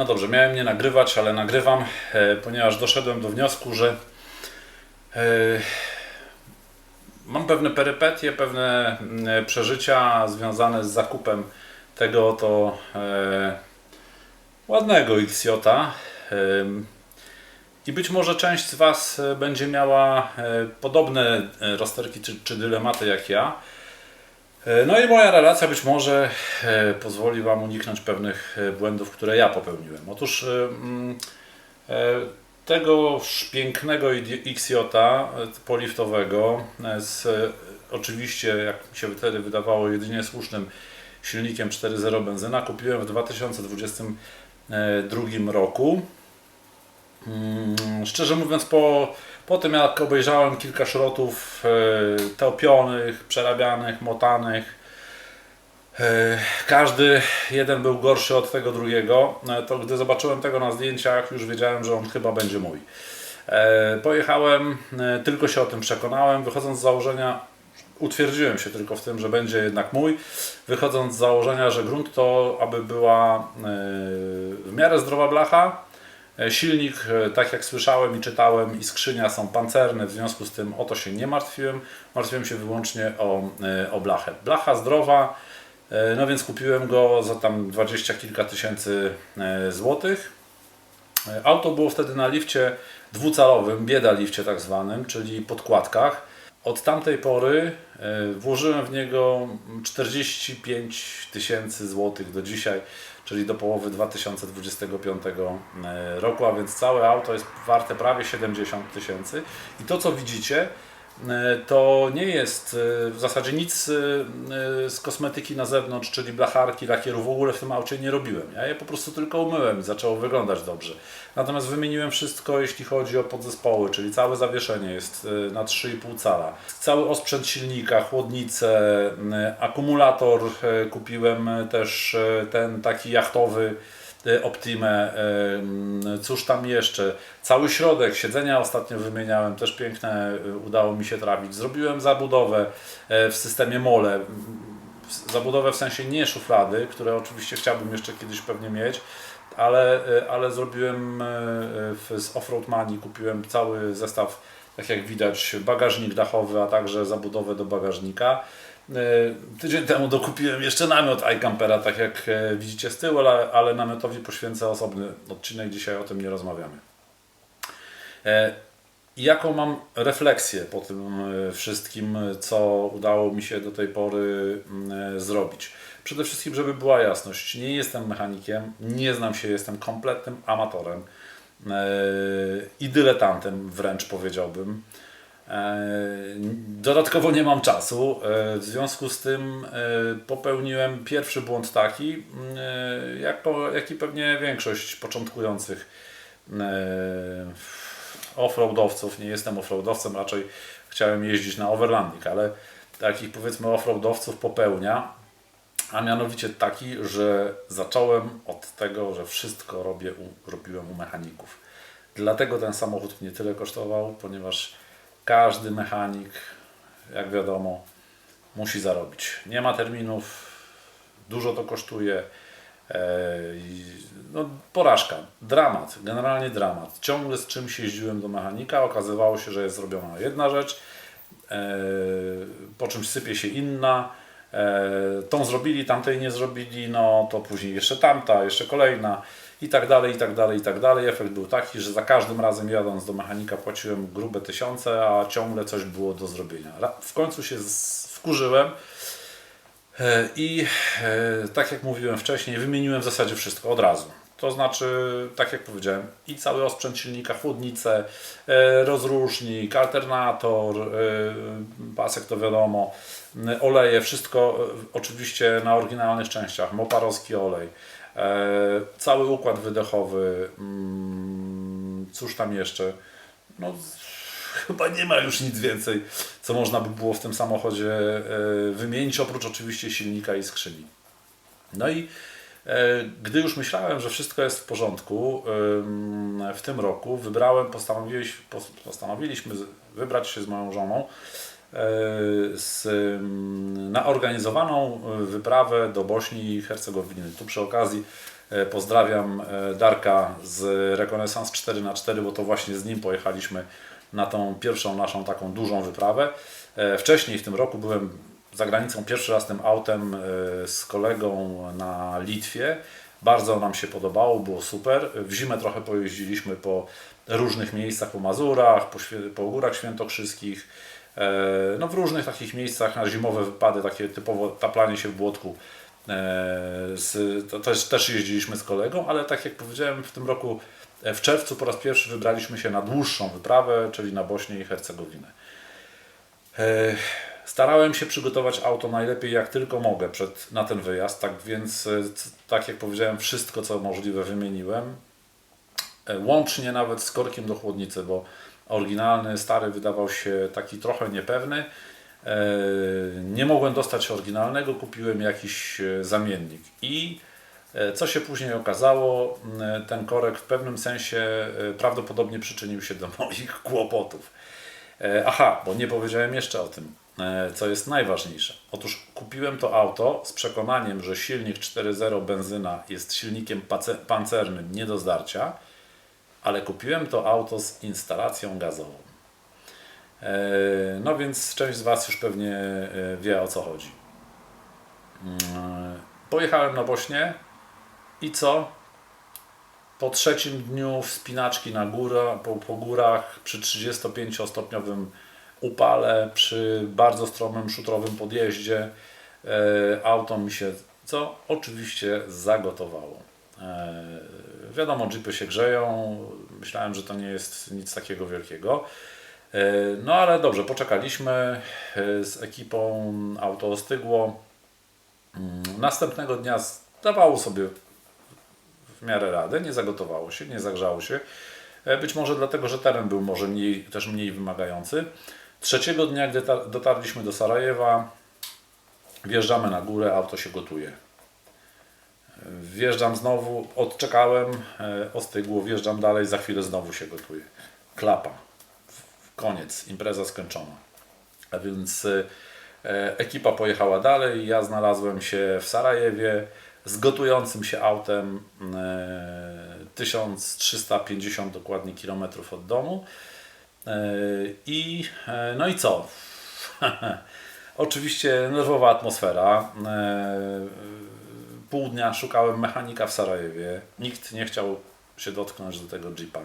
No dobrze, miałem nie nagrywać, ale nagrywam, e, ponieważ doszedłem do wniosku, że e, mam pewne perypetie, pewne mm, przeżycia związane z zakupem tego oto e, ładnego. Em, I być może część z Was e, będzie miała e, podobne e, rozterki czy, czy dylematy jak ja. E, No i moja relacja być może e, pozwoli Wam uniknąć pewnych e, błędów, które ja popełniłem. Otóż mm, tegoż pięknego XJ poliftowego z oczywiście, jak mi się wtedy wydawało, jedynie słusznym silnikiem 4.0 benzyna kupiłem w 2022 roku. Mm, Szczerze mówiąc, po, po tym jak obejrzałem kilka szrotów e, topionych, przerabianych, motanych, e, każdy jeden był gorszy od tego drugiego, e, to gdy zobaczyłem tego na zdjęciach, już wiedziałem, że on chyba będzie mój. Pojechałem, tylko się o tym przekonałem, wychodząc z założenia, utwierdziłem się tylko w tym, że będzie jednak mój, wychodząc z założenia, że grunt to, aby była w miarę zdrowa blacha, Silnik, e, tak jak słyszałem i czytałem, i skrzynia są pancerne, w związku z tym o to się nie martwiłem. Martwiłem się wyłącznie o, e, o blachę. Blacha zdrowa, e, no więc kupiłem go za tam dwadzieścia kilka tysięcy e, złotych. E, Auto było wtedy na lifcie dwucalowym, bieda lifcie tak zwanym, czyli podkładkach. Od tamtej pory e, włożyłem w niego 45 tysięcy złotych do dzisiaj, czyli do połowy 2025 e, roku, a więc całe auto jest warte prawie 70 tysięcy. I to co widzicie, to nie jest e, w zasadzie nic e, e, z kosmetyki na zewnątrz, czyli blacharki, lakieru w ogóle w tym aucie nie robiłem. Ja je po prostu tylko umyłem i zaczęło wyglądać dobrze. Natomiast wymieniłem wszystko, jeśli chodzi o podzespoły, czyli całe zawieszenie jest e, na 3,5 cala. Cały osprzęt silnika, chłodnicę, e, akumulator e, kupiłem e, też e, ten taki jachtowy e, Optimę, e, mm, cóż tam jeszcze, cały środek, siedzenia ostatnio wymieniałem, też piękne e, udało mi się trafić. Zrobiłem zabudowę w systemie MOLE, w- zabudowę w sensie nie szuflady, które oczywiście chciałbym jeszcze kiedyś pewnie mieć, ale, ale zrobiłem z Offroad Money, kupiłem cały zestaw, tak jak widać, bagażnik dachowy, a także zabudowę do bagażnika. E, Tydzień temu dokupiłem jeszcze namiot iCampera, tak jak e, widzicie z tyłu, ale, ale namiotowi poświęcę osobny odcinek, dzisiaj o tym nie rozmawiamy. E, Jaką mam refleksję po tym wszystkim, co udało mi się do tej pory mm, zrobić? Przede wszystkim, żeby była jasność, nie jestem mechanikiem, nie znam się, jestem kompletnym amatorem i dyletantem wręcz powiedziałbym. E, Dodatkowo nie mam czasu, e, w związku z tym e, popełniłem pierwszy błąd taki, jak po, jaki pewnie większość początkujących offroadowców, nie jestem offroadowcem, raczej chciałem jeździć na overlanding, ale takich powiedzmy offroadowców popełnia, a mianowicie taki, że zacząłem od tego, że wszystko robię u, robiłem u mechaników. Dlatego ten samochód mnie tyle kosztował, ponieważ każdy mechanik, jak wiadomo, musi zarobić. Nie ma terminów, dużo to kosztuje. e, No, porażka, dramat, generalnie dramat. Ciągle z czymś jeździłem do mechanika, okazywało się, że jest zrobiona jedna rzecz, e, po czymś sypie się inna, e, tą zrobili, tamtej nie zrobili, no to później jeszcze tamta, jeszcze kolejna i tak dalej, i tak dalej, i tak dalej. Efekt był taki, że za każdym razem jadąc do mechanika płaciłem grube tysiące, a ciągle coś było do zrobienia. W końcu się wkurzyłem e, i e, tak jak mówiłem wcześniej, wymieniłem w zasadzie wszystko od razu. To znaczy, tak jak powiedziałem, i cały osprzęt silnika, chłodnicę, e, rozrusznik, alternator, pasek to wiadomo, oleje, wszystko oczywiście na oryginalnych częściach, moparowski olej, cały układ wydechowy, mm, cóż tam jeszcze, no chyba nie ma już nic więcej, co można by było w tym samochodzie e, wymienić, oprócz oczywiście silnika i skrzyni. No i e, gdy już myślałem, że wszystko jest w porządku, w tym roku wybrałem, postanowiliśmy, wybrać się z moją żoną e, z, ym, na organizowaną e, wyprawę do Bośni i Hercegowiny. Tu przy okazji E, Pozdrawiam e, Darka z Rekonesans 4x4, bo to właśnie z nim pojechaliśmy na tą pierwszą naszą taką dużą wyprawę. E, Wcześniej w tym roku byłem za granicą pierwszy raz tym autem e, z kolegą na Litwie. Bardzo nam się podobało, było super. W zimę trochę pojeździliśmy po różnych miejscach, po Mazurach, po, po Górach Świętokrzyskich, e, no w różnych takich miejscach na zimowe wypady, takie typowo taplanie się w błotku. E, Z, to też, też jeździliśmy z kolegą, ale tak jak powiedziałem, w tym roku e, w czerwcu po raz pierwszy wybraliśmy się na dłuższą wyprawę, czyli na Bośnię i Hercegowinę. E, Starałem się przygotować auto najlepiej jak tylko mogę przed, na ten wyjazd, tak więc, e, tak jak powiedziałem, wszystko co możliwe wymieniłem. E, Łącznie nawet z korkiem do chłodnicy, bo oryginalny, stary wydawał się taki trochę niepewny. E, Nie mogłem dostać oryginalnego, kupiłem jakiś e, zamiennik. I e, co się później okazało, ten korek w pewnym sensie prawdopodobnie przyczynił się do moich kłopotów. Aha, bo nie powiedziałem jeszcze o tym, co jest najważniejsze. Otóż kupiłem to auto z przekonaniem, że silnik 4.0 benzyna jest silnikiem pancernym nie do zdarcia, ale kupiłem to auto z instalacją gazową. E, No więc część z Was już pewnie e, wie o co chodzi. Mm, Pojechałem na Bośnię i co? Po trzecim dniu wspinaczki na górę, po, po górach, przy 35-stopniowym upale, przy bardzo stromym, szutrowym podjeździe, e, auto mi się, co oczywiście zagotowało. Wiadomo, jeepy się grzeją, myślałem, że to nie jest nic takiego wielkiego. E, no ale dobrze, poczekaliśmy e, z ekipą, auto ostygło. Mm, Następnego dnia zdawało sobie w miarę rady, nie zagotowało się, nie zagrzało się. E, Być może dlatego, że teren był może mniej, też mniej wymagający. Trzeciego dnia, gdy ta- dotarliśmy do Sarajewa, wjeżdżamy na górę, auto się gotuje. Wjeżdżam znowu, odczekałem, e, ostygło, wjeżdżam dalej, za chwilę znowu się gotuje. Klapa. Koniec, impreza skończona. A więc e, e, ekipa pojechała dalej, ja znalazłem się w Sarajewie z gotującym się autem e, 1350 dokładnie kilometrów od domu. I no i co? Oczywiście nerwowa atmosfera. Pół dnia szukałem mechanika w Sarajewie. Nikt nie chciał się dotknąć do tego jeepa.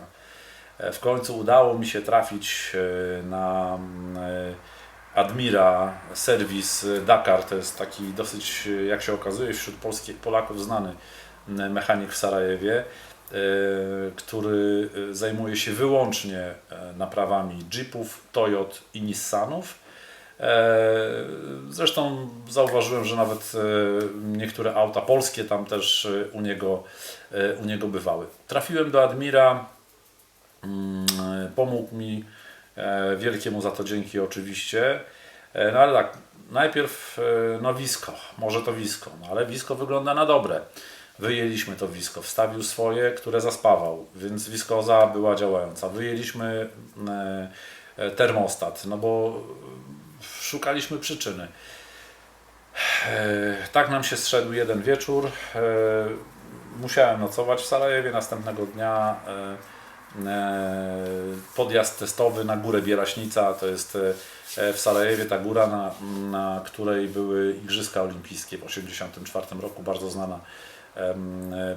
E, W końcu udało mi się trafić e, na e, Admira serwis Dakar. To jest taki dosyć, jak się okazuje, wśród polskich Polaków znany mechanik w Sarajewie, który zajmuje się wyłącznie naprawami jeepów, Toyot i Nissanów. E, Zresztą zauważyłem, że nawet e, niektóre auta polskie tam też e, u niego, u niego bywały. Trafiłem do Admira, mm, pomógł mi, e, wielkie mu za to dzięki oczywiście. No ale tak, najpierw no wisko, może to wisko, no ale wisko wygląda na dobre. Wyjęliśmy to wisko, wstawił swoje, które zaspawał, więc wiskoza była działająca. Wyjęliśmy termostat, no bo szukaliśmy przyczyny. E, Tak nam się zszedł jeden wieczór. E, Musiałem nocować w Sarajewie. Następnego dnia e, podjazd testowy na górę Bielaśnica. To jest w Sarajewie ta góra, na, na której były Igrzyska Olimpijskie w 1984 roku. Bardzo znana,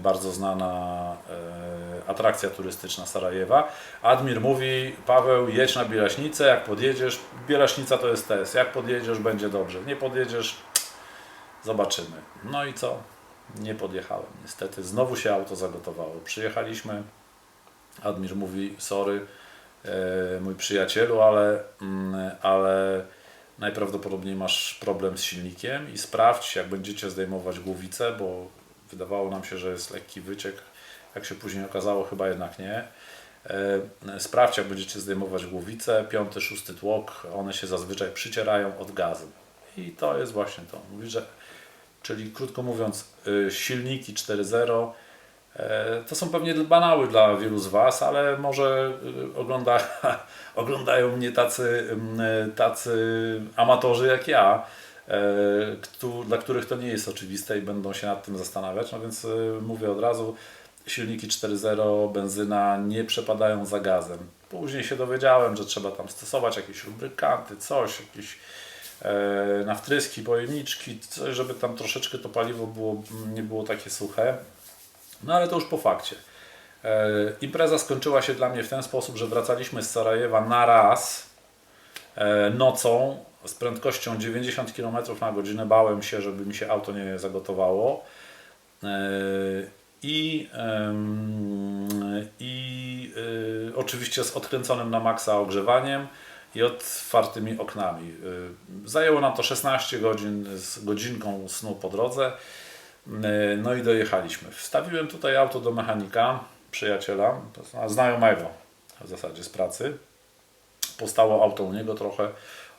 bardzo znana e, atrakcja turystyczna Sarajewa. Admir mówi, Paweł, jedź na Bielaśnicę, jak podjedziesz, Bielaśnica to jest test, jak podjedziesz będzie dobrze, nie podjedziesz, zobaczymy. No i co? Nie podjechałem niestety, znowu się auto zagotowało. Przyjechaliśmy, Admir mówi, sorry, e, mój przyjacielu, ale, mm, ale najprawdopodobniej masz problem z silnikiem i sprawdź, jak będziecie zdejmować głowicę, bo wydawało nam się, że jest lekki wyciek. Jak się później okazało, chyba jednak nie. E, Sprawdź, jak będziecie zdejmować głowicę, piąty, szósty tłok, one się zazwyczaj przycierają od gazu. I to jest właśnie to. Mówi, że, czyli krótko mówiąc, y, silniki 4.0 e, to są pewnie banały dla wielu z Was, ale może y, ogląda, oglądają mnie tacy, mm, tacy amatorzy jak ja, e, dla których to nie jest oczywiste i będą się nad tym zastanawiać. No więc e, mówię od razu, silniki 4.0, benzyna nie przepadają za gazem. Później się dowiedziałem, że trzeba tam stosować jakieś lubrykanty, coś, jakieś e, na wtryski, pojemniczki, coś, żeby tam troszeczkę to paliwo było, nie było takie suche. No ale to już po fakcie. E, impreza skończyła się dla mnie w ten sposób, że wracaliśmy z Sarajewa na raz e, nocą z prędkością 90 km na godzinę. Bałem się, żeby mi się auto nie zagotowało. E, I, i e, oczywiście z odkręconym na maksa ogrzewaniem i otwartymi oknami. E, Zajęło nam to 16 godzin z godzinką snu po drodze. No i dojechaliśmy. Wstawiłem tutaj auto do mechanika, przyjaciela, znajomego w zasadzie z pracy. Postało auto u niego trochę.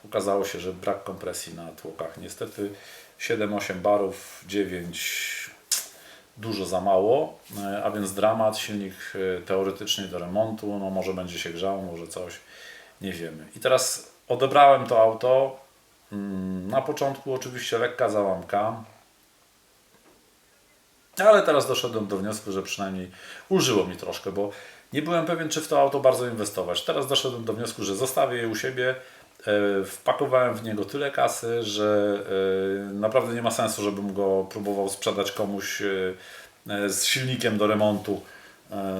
Okazało się, że brak kompresji na tłokach. Niestety 7-8 barów, 9 dużo za mało, e, a więc dramat, silnik e, teoretycznie do remontu, no może będzie się grzał, może coś, nie wiemy. I teraz odebrałem to auto, Mm, na początku oczywiście lekka załamka, ale teraz doszedłem do wniosku, że przynajmniej ulżyło mi troszkę, bo nie byłem pewien, czy w to auto bardzo inwestować. Teraz doszedłem do wniosku, że zostawię je u siebie. E, Wpakowałem w niego tyle kasy, że e, naprawdę nie ma sensu, żebym go próbował sprzedać komuś e, z silnikiem do remontu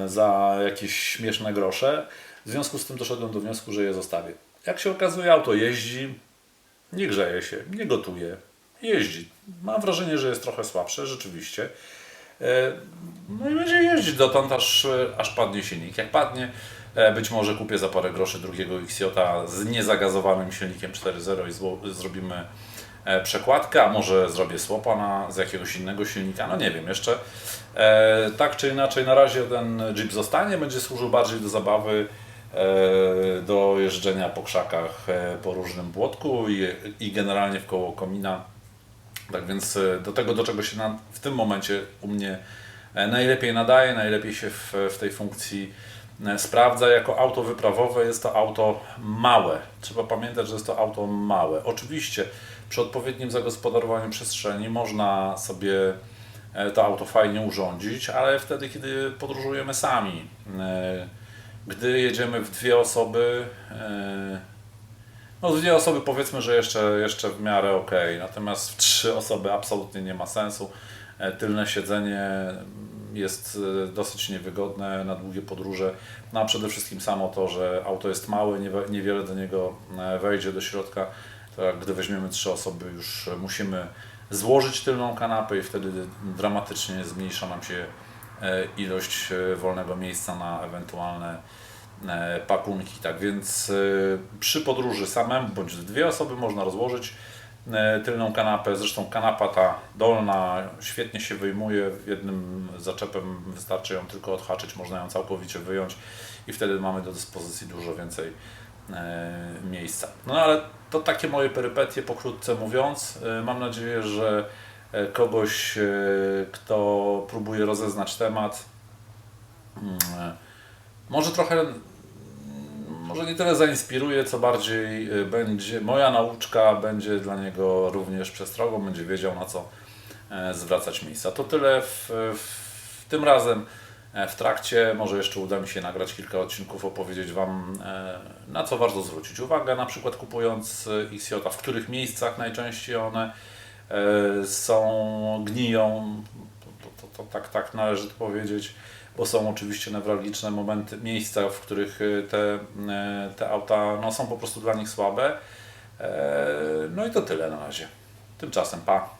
za jakieś śmieszne grosze. W związku z tym doszedłem do wniosku, że je zostawię. Jak się okazuje, auto jeździ, nie grzeje się, nie gotuje, jeździ. Mam wrażenie, że jest trochę słabsze, rzeczywiście. No i będzie jeździć dotąd, aż, aż padnie silnik. Jak padnie, być może kupię za parę groszy drugiego XJ z niezagazowanym silnikiem 4.0 i zrobimy e, przekładkę, a może zrobię słopa na, z jakiegoś innego silnika, no nie wiem jeszcze. E, tak czy inaczej, na razie ten Jeep zostanie, będzie służył bardziej do zabawy, e, do jeżdżenia po krzakach e, po różnym błotku i, i generalnie w koło komina. Tak więc e, do tego, do czego się na, w tym momencie u mnie e, najlepiej nadaje, najlepiej się w, w tej funkcji e, sprawdza. Jako auto wyprawowe jest to auto małe. Trzeba pamiętać, że jest to auto małe. Oczywiście przy odpowiednim zagospodarowaniu przestrzeni można sobie e, to auto fajnie urządzić, ale wtedy, kiedy podróżujemy sami, e, gdy jedziemy w dwie osoby, e, no dwie osoby powiedzmy, że jeszcze, jeszcze w miarę ok, natomiast w trzy osoby absolutnie nie ma sensu. E, Tylne siedzenie jest e, dosyć niewygodne na długie podróże. No a przede wszystkim samo to, że auto jest małe, niewiele do niego e, wejdzie do środka. To jak gdy weźmiemy trzy osoby, już musimy złożyć tylną kanapę i wtedy dramatycznie zmniejsza nam się e, ilość wolnego miejsca na ewentualne pakunki. Tak więc przy podróży samemu bądź dwie osoby można rozłożyć tylną kanapę. Zresztą kanapa ta dolna świetnie się wyjmuje. Jednym zaczepem wystarczy ją tylko odhaczyć, można ją całkowicie wyjąć i wtedy mamy do dyspozycji dużo więcej e, miejsca. No ale to takie moje perypetie pokrótce mówiąc. E, Mam nadzieję, że e, kogoś, e, kto próbuje rozeznać temat, mm, e, może trochę może nie tyle zainspiruje, co bardziej y, będzie, moja nauczka będzie dla niego również przestrogą, będzie wiedział na co e, zwracać miejsca. To tyle w, w tym razem e, w trakcie. Może jeszcze uda mi się nagrać kilka odcinków, opowiedzieć Wam e, na co warto zwrócić uwagę, na przykład kupując XJ, w których miejscach najczęściej one są, gniją, to, to, to tak, tak należy to powiedzieć bo są oczywiście newralgiczne momenty, miejsca, w których y, te, y, te auta no, są po prostu dla nich słabe. E, No i to tyle na razie. Tymczasem pa.